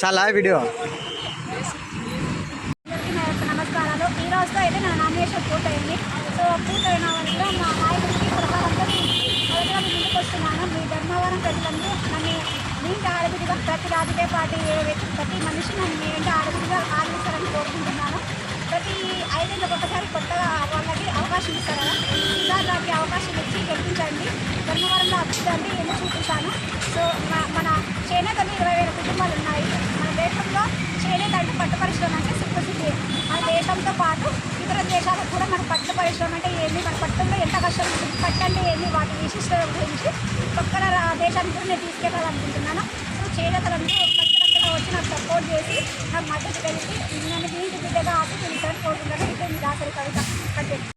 చాలా వీడియో. నమస్కారాలు. ఈ రోజుతో అయితే నా నామినేషన్ పూర్తయింది. సో పూర్తయిన వల్ల మా చేస్తున్నాను. మీ ధర్మవరం ప్రజలందరూ నన్ను మీ ఆడబిడ్డగా ప్రతి రాజకీయ పార్టీ ప్రతి మనిషి నన్ను మీ ఇంటి ఆడబిడ్డగా ఆదరిస్తారని కోరుకుంటున్నాను. ప్రతి ఐదేళ్ళకి ఒకసారి కొత్తగా వాళ్ళకి అవకాశం ఇస్తారు? కదా ఈసారి అవకాశం ఇచ్చి గెలిపించండి. ధర్మవరంలో అభివృద్ధి ఎన్ని చూపిస్తాను. సో మా- మన చేనేతలు ఇరవై వేల కుటుంబాలు ఉన్నాయి. మన దేశంలో చేనేత అంటే పట్టు పరిశ్రమ అంటే సుప్రసిద్ధి మన దేశంతో పాటు ఇతర దేశాలకు కూడా మన పట్టు పరిశ్రమ అంటే ఏమి మన పట్టులో ఎంత కష్టం ఉంటుంది. పట్టు ఏంది వాటి విశిష్టత గురించి పక్కన దేశానికి కూడా నేను తీసుకెళ్ళాలనుకుంటున్నాను. సో చేనేతలందరూ ఖచ్చితంగా వచ్చి నాకు సపోర్ట్ చేసి నాకు మద్దతు తెలిసి నన్ను దీనికి బిడ్డగా ఆశ తెలుసని కోరుకుంటాను ఇదే మీ దాసరి కవిత.